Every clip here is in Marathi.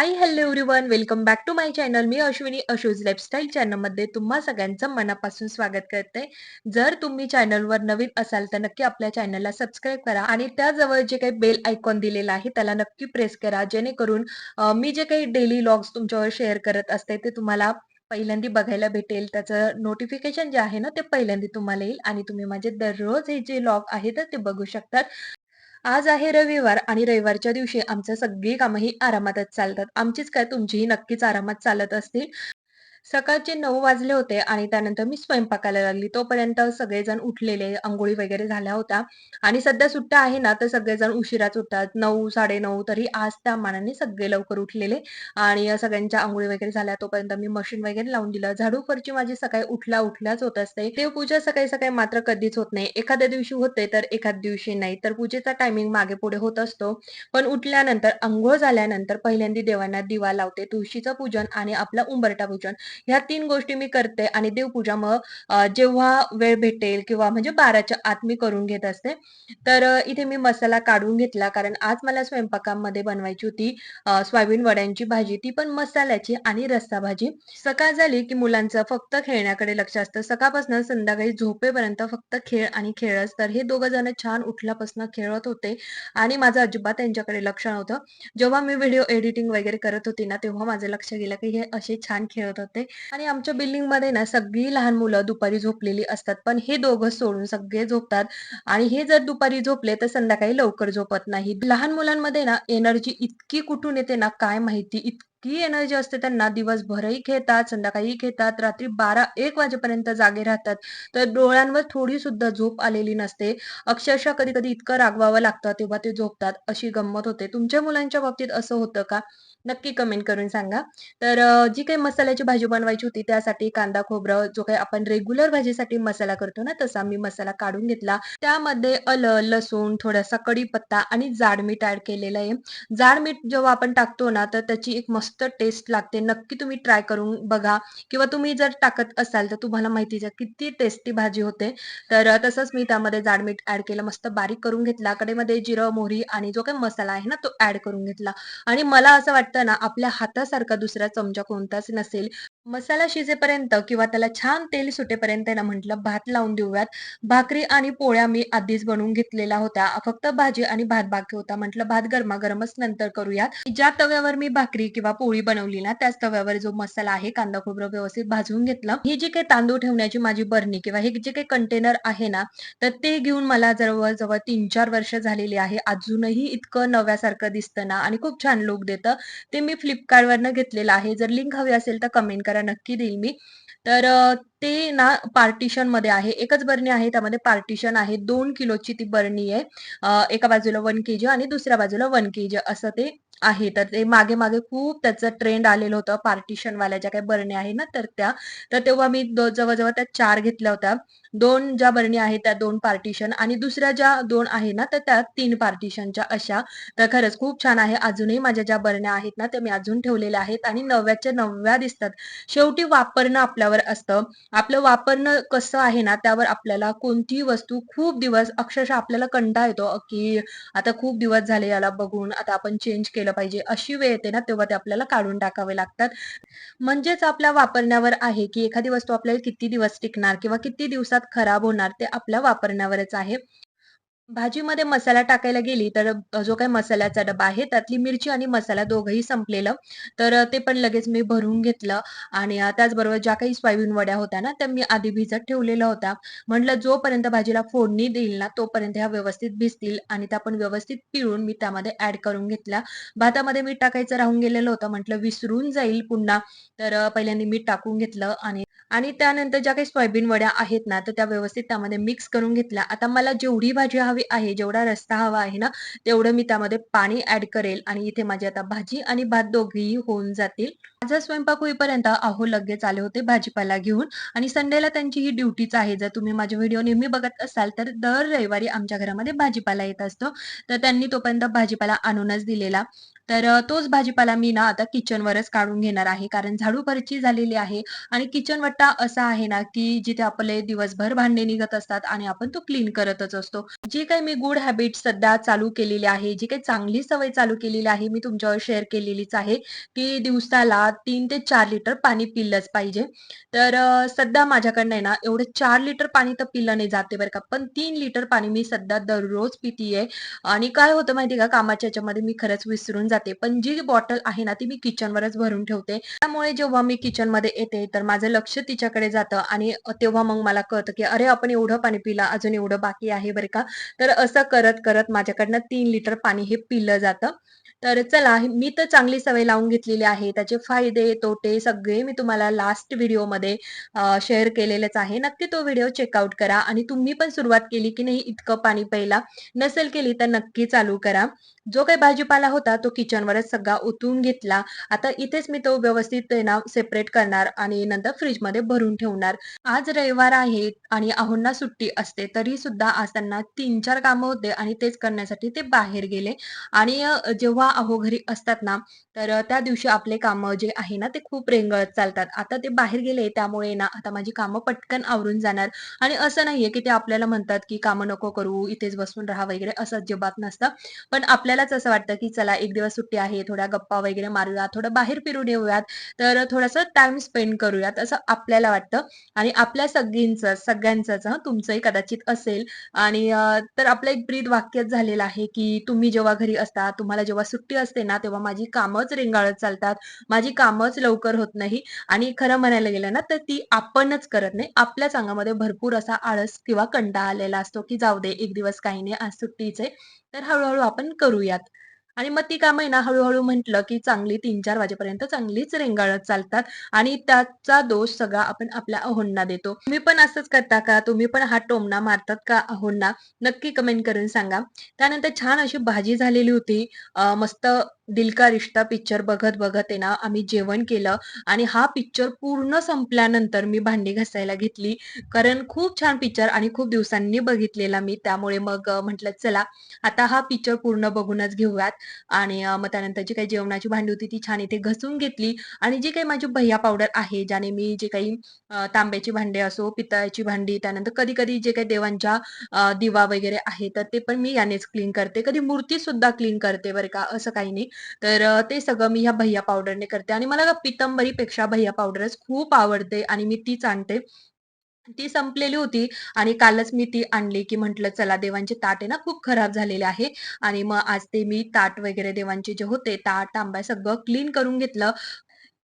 Hi hello everyone welcome back to my channel me Ashwini Ashoj lifestyle चॅनलमध्ये तुम्हा सगळ्यांचं मनापासून स्वागत करते. जर तुम्ही चॅनलवर नवीन असाल तर नक्की आपल्या चॅनलला सबस्क्राईब करा आणि त्याजवळ जे काही बेल आयकॉन दिलेलं आहे त्याला नक्की प्रेस करा. जेणेकरून मी जे काही डेली लॉग्स तुमच्यावर शेअर करत असते ते तुम्हाला पहिल्यांदी बघायला भेटेल. त्याचं नोटिफिकेशन जे आहे ना ते पहिल्यांदी तुम्हाला येईल आणि तुम्ही माझे दररोज हे जे लॉग आहेत ते बघू शकतात. आज आहे रविवार आणि रविवारच्या दिवशी आमचं सगळी कामं ही आरामातच चालतात. आमचीच काय तुमचीही नक्कीच आरामात चालत असतील. सकाळचे नऊ वाजले होते आणि त्यानंतर मी स्वयंपाकाला लागली. तोपर्यंत सगळेजण उठलेले, अंघोळी वगैरे झाल्या होत्या आणि सध्या सुट्ट्या आहे ना, तर सगळेजण उशिराच उठतात. 9, 9:30 तरी आज त्या मानाने सगळे लवकर उठलेले आणि सगळ्यांच्या आंघोळी वगैरे झाल्या. तोपर्यंत मी मशीन वगैरे लावून दिलं. झाडू फरची माझी सकाळी उठला उठल्याच होत असते. देवपूजा सकाळी-सकाळी मात्र कधीच होत नाही. एखाद्या दिवशी होते, तर एखाद्या दिवशी नाही. तर पूजेचा टायमिंग मागे-पुढे होत असतो. पण उठल्यानंतर, अंघोळ झाल्यानंतर पहिल्यांदा देवांना दिवा लावते, तुळशीचं पूजन आणि आपलं उंबरटा पूजन ह्या तीन गोष्टी मी करते आणि देवपूजा मग जेव्हा वेळ भेटेल किंवा म्हणजे 12च्या आत मी करून घेत असते. तर इथे मी मसाला काढून घेतला कारण आज मला स्वयंपाकामध्ये बनवायची होती सोयाबीन वड्यांची भाजी, ती पण मसाल्याची आणि रस्सा भाजी. सकाळ झाली की मुलांचं फक्त खेळण्याकडे लक्ष असतं. सकाळपासून संध्याकाळी झोपेपर्यंत फक्त खेळ आणि खेळच. तर हे दोघं जण छान उठल्यापासून खेळत होते आणि माझं अजिबात त्यांच्याकडे लक्ष नव्हतं. जेव्हा मी व्हिडिओ एडिटिंग वगैरे करत होती ना, तेव्हा माझं लक्ष गेलं की हे असे छान खेळत होते आणि आमच्या बिल्डिंगमध्ये ना सगळी लहान मुलं दुपारी झोपलेली असतात. पण हे दोघं सोडून सगळे झोपतात आणि हे जर दुपारी झोपले तर संध्याकाळी लवकर झोपत नाही. लहान मुलांमध्ये ना एनर्जी इतकी कुठून येते ना काय माहिती. इतकी एनर्जी असते त्यांना दिवसभरही खेळतात, संध्याकाळी खेळतात, रात्री 12-1 वाजेपर्यंत जागे राहतात. तर डोळ्यांवर थोडी सुद्धा झोप आलेली नसते. अक्षरशः कधी-कधी इतकं रागवावं लागतं तेव्हा ते झोपतात, अशी गंमत होते. तुमच्या मुलांच्या बाबतीत असं होतं का? नक्की कमेंट करून सांगा. तर जी काही मसाल्याची भाजी बनवायची होती त्यासाठी कांदा, खोबरं जो काही आपण रेग्युलर भाजीसाठी मसाला करतो ना, तसा मी मसाला काढून घेतला. त्यामध्ये अल लसूण, थोडासा कढीपत्ता आणि जाड मीठ ऍड केलेलं आहे. जाड मीठ जेव्हा आपण टाकतो ना, तर त्याची एक मस्त टेस्ट लागते. नक्की तुम्ही ट्राय करून बघा किंवा तुम्ही जर टाकत असाल तर तुम्हाला माहितीच आहे किती टेस्टी भाजी होते. तर तसंच मी त्यामध्ये जाड मीठ ऍड केलं, मस्त बारीक करून घेतला. कडेमध्ये जिरं, मोहरी आणि जो काही मसाला आहे ना, तो ऍड करून घेतला आणि मला असं वाटतं ना, आपल्या हातासारखा दुसरा चमचा कोणताच नसेल. मसाला शिजेपर्यंत किंवा त्याला छान तेल सुटेपर्यंत आहे ना, म्हटलं भात लावून देऊयात. भाकरी आणि पोळ्या मी आधीच बनवून घेतलेल्या होत्या. फक्त भाजी आणि भात बाकी होता. म्हटलं भात गरमागरमच नंतर करूयात. ज्या तव्यावर मी भाकरी किंवा पोळी बनवली ना, त्याच तव्यावर जो मसाला आहे, कांदा, खोबरं व्यवस्थित भाजून घेतलं. ही जी काही तांदूळ ठेवण्याची माझी बरणी किंवा हे जे काही कंटेनर आहे ना, तर ते घेऊन मला जवळ-जवळ 3-4 वर्ष झालेली आहे. अजूनही इतकं नव्यासारखं दिसतं ना आणि खूप छान लूक देतं. ते मी फ्लिपकार्टवरनं घेतलेलं आहे. जर लिंक हवी असेल तर कमेंट करा, नक्की देईल मी. तर ते ना पार्टिशनमध्ये आहे. एकच बरणी आहे, त्यामध्ये पार्टिशन आहे. दोन किलोची ती बरणी आहे. एका बाजूला 1 केजी आणि दुसऱ्या बाजूला वन के जी असं ते आहे. तर ते मागे-मागे खूप त्याचं ट्रेंड आलेलं होतं. पार्टिशनवाल्या ज्या काही बरण्या आहेत ना, तर त्या. तर तेव्हा मी जवळजवळ त्या चार घेतल्या होत्या. दोन ज्या बरणी आहेत त्या दोन पार्टिशन आणि दुसऱ्या ज्या दोन आहे ना, तर त्या तीन पार्टिशनच्या अशा. तर खरंच खूप छान आहे. अजूनही माझ्या ज्या बरण्या आहेत ना, त्या मी अजून ठेवलेल्या आहेत आणि नव्याच्या नव्या दिसतात. शेवटी वापरणं आपल्यावर असतं. आपलं वापरणं कसं आहे ना, त्यावर आपल्याला कोणतीही वस्तू खूप दिवस अक्षरशः आपल्याला कंटा येतो, की आता खूप दिवस झाले याला बघून, आता आपण चेंज केलं पाहिजे. अशी वेळ येते ना, तेव्हा ते आपल्याला काढून टाकावे लागतात. म्हणजेच आपल्या वापरण्यावर आहे, की एखादी वस्तू आपल्याला किती दिवस टिकणार किंवा किती दिवसात खराब होणार, ते आपल्या वापरण्यावरच आहे. भाजीमध्ये मसाला टाकायला गेली तर जो काही मसाल्याचा डबा आहे त्यातली मिरची आणि मसाला दोघंही संपलेलं. तर ते पण लगेच मी भरून घेतलं आणि त्याचबरोबर ज्या काही सोयाबीन वड्या होत्या ना, त्या मी आधी भिजत ठेवलेल्या होत्या. म्हटलं जोपर्यंत भाजीला फोडणी देईल ना, तोपर्यंत ह्या व्यवस्थित भिजतील आणि त्या पण व्यवस्थित पिळून मी त्यामध्ये ऍड करून घेतल्या. भातामध्ये मीठ टाकायचं राहून गेलेलं होतं. म्हटलं विसरून जाईल पुन्हा, तर पहिल्यांदा मीठ टाकून घेतलं आणि आणि त्यानंतर ज्या काही सोयाबीन वड्या आहेत ना, तर त्या व्यवस्थित त्यामध्ये मिक्स करून घेतल्या. आता मला जेवढी भाजी हवी आहे, जेवढा रस्सा हवा आहे ना, तेवढं मी त्यामध्ये पाणी ऍड करेल आणि इथे माझी आता भाजी आणि भात दोघेही होऊन जातील. माझा स्वयंपाक होईपर्यंत अहो लगेच आले होते भाजीपाला घेऊन आणि संडेला त्यांची ही ड्युटीच आहे. जर तुम्ही माझे व्हिडिओ नेहमी बघत असाल, तर दर रविवारी आमच्या घरामध्ये भाजीपाला येत असतो. तर त्यांनी तोपर्यंत भाजीपाला आणूनच दिलेला. तर तोच भाजीपाला मी ना आता किचनवरच काढून घेणार आहे. कारण झाडू फरची झालेली आहे आणि किचन वट्टा असा आहे ना, की जिथे आपले दिवसभर भांडे निघत असतात आणि आपण तो क्लीन करतच असतो. जी काही मी गुड हॅबिट सध्या चालू केलेली आहे, जी काही चांगली सवय चालू केलेली आहे, मी तुमच्यावर शेअर केलेलीच आहे, की दिवसाला तीन ते चार लिटर पाणी पिलंच पाहिजे. तर सध्या माझ्याकडनं आहे ना, एवढे चार लिटर पाणी तर पिलं नाही जाते बरं का, पण तीन लिटर पाणी मी सध्या दररोज पितीये आणि काय होतं माहिती का, कामाच्या याच्यामध्ये मी खरंच विसरून जाते. पण जी बॉटल आहे ना, ती मी किचनवरच भरून ठेवते. त्यामुळे जेव्हा मी किचनमध्ये येते, तर माझं लक्ष तिच्याकडे जातं आणि तेव्हा मग मला कळतं, की अरे आपण एवढं पाणी पिलं, अजून एवढं बाकी आहे बरं का. तर असं करत-करत माझ्याकडनं तीन लिटर पाणी हे पिलं जातं. तर चला, मी तर चांगली सवय लावून घेतलेली आहे. त्याचे फायदे, तोटे सगळे मी तुम्हाला लास्ट व्हिडिओमध्ये शेअर केलेलेच आहे. नक्की तो व्हिडिओ चेकआउट करा आणि तुम्ही पण सुरुवात केली की नाही इतकं पाणी प्यायला, नसेल केली तर नक्की चालू करा. जो काही भाजीपाला होता तो किचनवरच सगळा ओतून घेतला. आता इथेच मी तो व्यवस्थित ना सेपरेट करणार आणि नंतर फ्रीजमध्ये भरून ठेवणार. आज रविवार आहे आणि आहोंना सुट्टी असते, तरी सुद्धा आज त्यांना 3-4 कामं होते आणि तेच करण्यासाठी ते बाहेर गेले. आणि जेव्हा अहो घरी असतात ना, तर त्या दिवशी आपले कामं जे आहे ना, ते खूप रेंगळत चालतात. आता ते बाहेर गेले त्यामुळे ना, आता माझी कामं पटकन आवरून जाणार आणि असं नाहीये, की ते आपल्याला म्हणतात, की "कामं नको करू, इथेच बसून राहा" वगैरे असं अजिबात नसतं. पण आपल्या आपल्यालाच असं वाटतं, की चला एक दिवस सुट्टी आहे, थोड्या गप्पा वगैरे मारूयात, थोडं बाहेर फिरून येऊयात, तर थोडासा टाइम स्पेंड करूयात असं आपल्याला वाटतं आणि आपल्या सगळींचं सगळ्यांचंच तुमचंही कदाचित असेल आणि तर आपलं एक ब्रीद वाक्यच झालेलं आहे, की तुम्ही जेव्हा घरी असता, तुम्हाला जेव्हा सुट्टी असते ना, तेव्हा माझी कामच रेंगाळत चालतात. माझी कामच लवकर होत नाही आणि खरं म्हणायला गेलं ना, तर ती आपणच करत नाही. आपल्याच अंगामध्ये भरपूर असा आळस किंवा कंटाळा आलेला असतो, की जाऊ दे, एक दिवस काही नाही, आज सुट्टीच आहे. तर हळूहळू आपण करू करूयात. आणि मग ती कामं आहे ना, हळूहळू म्हटलं, की चांगली 3-4 वाजेपर्यंत चांगलीच रेंगाळत चालतात आणि त्याचा दोष सगळा आपण आपल्या अहोंना देतो. तुम्ही पण असंच करता का? तुम्ही पण हा टोमणा मारतात का अहोंना? नक्की कमेंट करून सांगा. त्यानंतर छान अशी भाजी झालेली होती. मस्त दिल का रिश्ता पिक्चर बघत-बघत आहे ना, आम्ही जेवण केलं आणि हा पिक्चर पूर्ण संपल्यानंतर मी भांडी घासायला घेतली. कारण खूप छान पिक्चर आणि खूप दिवसांनी बघितलेला मी. त्यामुळे मग म्हटलं चला आता हा पिक्चर पूर्ण बघूनच घेऊयात आणि मग त्यानंतर जी काही जेवणाची भांडी होती ती छान इथे घसून घेतली आणि जी काही माझी भैया पावडर आहे, ज्याने मी जे काही तांब्याची भांडी असो, पितळाची भांडी, त्यानंतर कधी-कधी जे काही देवांच्या दिवा वगैरे आहे, तर ते पण मी यानेच क्लीन करते. कधी मूर्ती सुद्धा क्लीन करते बरं का, असं काही नाही. तर ते सगळं मी ह्या भैया पावडरने करते आणि मला पितंबरी पेक्षा भैया पावडरच खूप आवडते आणि मी तीच आणते. ती संपलेली होती आणि कालच मी ती आणली, की म्हटलं चला देवांचे ताट आहे ना खूप खराब झालेले आहे आणि मग आज ते मी ताट वगैरे देवांचे जे होते ताट, तांब्या सगळं क्लीन करून घेतलं.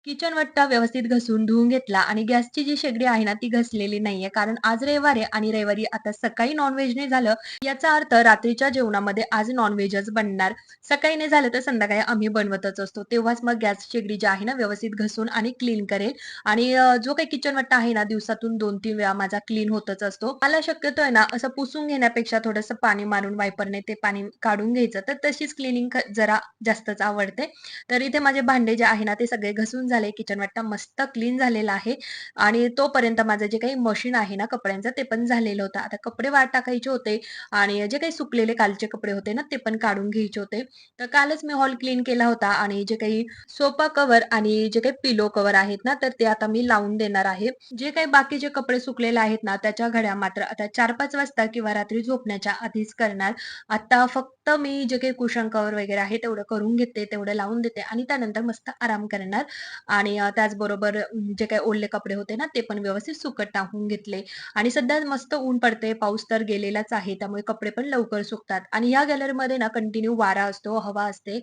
किचन वट्टा व्यवस्थित घसून धुवून घेतला आणि गॅसची जी शेगडी आहे ना, ती घसलेली नाहीये. कारण आज रविवार आहे आणि रविवारी आता सकाळी नॉनव्हेजने नाही झालं, याचा अर्थ रात्रीच्या जेवणामध्ये आज नॉनव्हेजच बनणार. सकाळी नाही झालं तर संध्याकाळी आम्ही बनवतच असतो. तेव्हाच मग गॅस शेगडी जी आहे ना, व्यवस्थित घसून आणि क्लीन करेल आणि जो काही किचन वट्टा आहे ना, दिवसातून 2-3 वेळा माझा क्लीन होतच असतो. मला शक्यतो आहे ना, असं पुसून घेण्यापेक्षा थोडंसं पाणी मारून वायपरने ते पाणी काढून घ्यायचं. तर तशीच क्लीनिंग जरा जास्तच आवडते. तर इथे माझे भांडे जे आहे ना, ते सगळे घसून झालंय किचन वाट्टा मस्त क्लीन झालेला आहे आणि तोपर्यंत माझं जे काही मशीन आहे ना कपड्यांचं, ते पण झालेलं होतं. आता कपडे वाट टाकायचे होते आणि जे काही सुकलेले कालचे कपडे होते ना, ते पण काढून घ्यायचे होते. तर कालच मी हॉल क्लीन केला होता आणि जे काही सोफा कव्हर आणि जे काही पिलो कव्हर आहेत ना, तर ते आता मी लावून देणार आहे. जे काही बाकीचे कपडे सुकलेले आहेत ना, त्याच्या घड्या मात्र आता 4-5 वाजता किंवा रात्री झोपण्याच्या आधीच करणार. आता फक्त मी जे काही कुशन कवर वगैरे आहे तेवढं करून घेते, तेवढं लावून देते आणि त्यानंतर मस्त आराम करणार आणि त्याचबरोबर जे काही ओले कपडे होते ना, ते पण व्यवस्थित सुकत टाकून घेतले आणि सध्या मस्त ऊन पडते, पाऊस तर गेलेलाच आहे, त्यामुळे कपडे पण लवकर सुकतात आणि या गॅलरीमध्ये ना कंटिन्यू वारा असतो, हवा असते.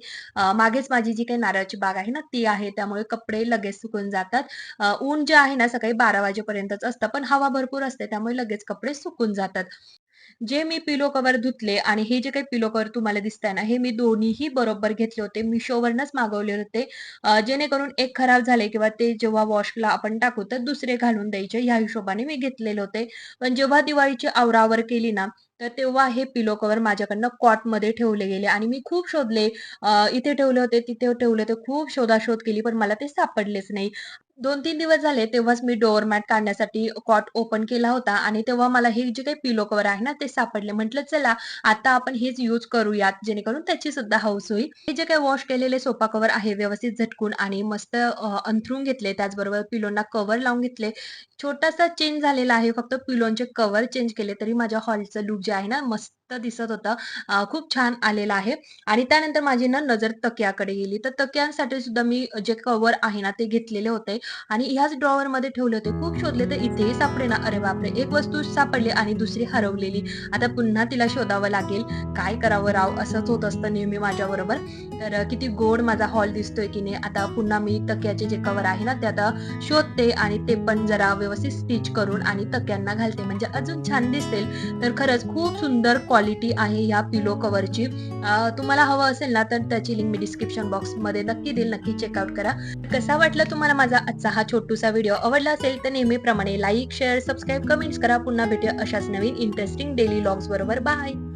मागेच माझी जी काही नारळाची बाग आहे ना, ती आहे, त्यामुळे कपडे लगेच सुकून जातात. ऊन जे आहे ना, सकाळी 12 वाजेपर्यंतच असतं, पण हवा भरपूर असते, त्यामुळे लगेच कपडे सुकून जातात. जे मी पिलो कव्हर धुतले आणि हे जे काही पिलो कव्हर तुम्हाला दिसताय ना, हे मी दोन्हीही बरोबर घेतले होते. मिशोवरनच मागवले होते. जेणेकरून एक खराब झाले किंवा ते जेव्हा वॉशला आपण टाकू, तर दुसरे घालून द्यायचे ह्या हिशोबाने मी घेतलेले होते. पण जेव्हा दिवाळीची आवरावर केली ना, तर तेव्हा हे पिलो कव्हर माझ्याकडनं कॉटमध्ये ठेवले गेले आणि मी खूप शोधले. इथे ठेवले होते, तिथे ठेवले होते. खूप शोधाशोध केली, पण मला ते सापडलेच नाही. 2-3 दिवस झाले तेव्हाच मी डोअर मॅट काढण्यासाठी कॉट ओपन केला होता आणि तेव्हा मला हे जे काही पिलो कव्हर आहे ना, ते सापडले. म्हटलं चला आता आपण हेच यूज करूयात, जेणेकरून त्याची सुद्धा हौस होईल. हे जे काही वॉश केलेले सोफा कव्हर आहे व्यवस्थित झटकून आणि मस्त अंथरून घेतले. त्याचबरोबर पिलोना कव्हर लावून घेतले. छोटासा चेंज झालेला आहे. फक्त पिलोनचे कव्हर चेंज केले, तरी माझ्या हॉलचं लुक जे आहे ना, मस्त दिसत होतं. खूप छान आलेलं आहे आणि त्यानंतर माझी ना नजर तकियाकडे गेली. तर तकियांसाठी सुद्धा मी जे कव्हर आहे ना, ते घेतलेले होते आणि ह्याच ड्रॉवरमध्ये ठेवले होते. खूप शोधले, तर इथेही सापडेना. अरे बापरे! एक वस्तू सापडली आणि दुसरी हरवलेली. आता पुन्हा तिला शोधावं लागेल. काय करावं राव? असंच होत असतं नेहमी माझ्याबरोबर. तर किती गोड माझा हॉल दिसतोय की नाही. आता पुन्हा मी तक्याचे जे कव्हर आहे ना, ते आता शोधते आणि ते पण जरा व्यवस्थित स्टिच करून आणि तक्यांना घालते, म्हणजे अजून छान दिसेल. तर खरंच खूप सुंदर क्वालिटी आहे ह्या पिलो कव्हरची. तुम्हाला हवं असेल ना, तर त्याची लिंक मी डिस्क्रिप्शन बॉक्समध्ये नक्की देईल. नक्की चेकआउट करा. कसा वाटला तुम्हाला माझा आजचा हा छोटूसा व्हिडिओ? आवडला असेल तर नेहमीप्रमाणे लाईक, शेअर, सबस्क्राईब, कमेंट्स करा. पुन्हा भेटूया अशाच नवीन इंटरेस्टिंग डेली व्लॉग्स बरोबर. बाय.